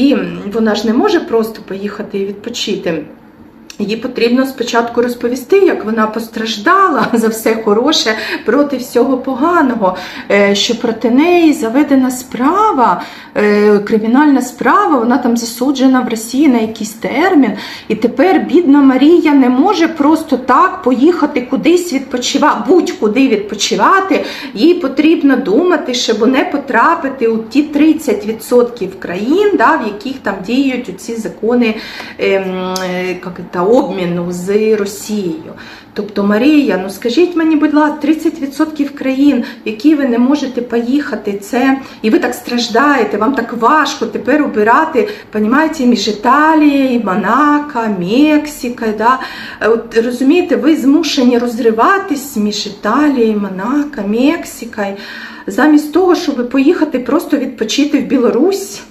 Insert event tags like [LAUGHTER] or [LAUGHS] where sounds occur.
І вона ж не може просто поїхати і відпочити. Їй потрібно спочатку розповісти, як вона постраждала [LAUGHS] за все хороше проти всього поганого, е, що проти неї заведена справа, е, кримінальна справа, вона там засуджена в Росії на якийсь термін. І тепер бідна Марія не може просто так поїхати кудись відпочивати, будь-куди відпочивати. Їй потрібно думати, щоб не потрапити у ті 30% країн, да, в яких там діють ці закони ем, е, це, обміну з Росією. Тобто, Марія, ну скажіть мені, будь ласка, 30% країн, в які ви не можете поїхати, це і ви так страждаєте, вам так важко тепер обирати, понімаєте, між Італією, Монако, Мексикою. Да? От, розумієте, ви змушені розриватись між Італією, Монако, Мексикою, замість того, щоб поїхати просто відпочити в Білорусь.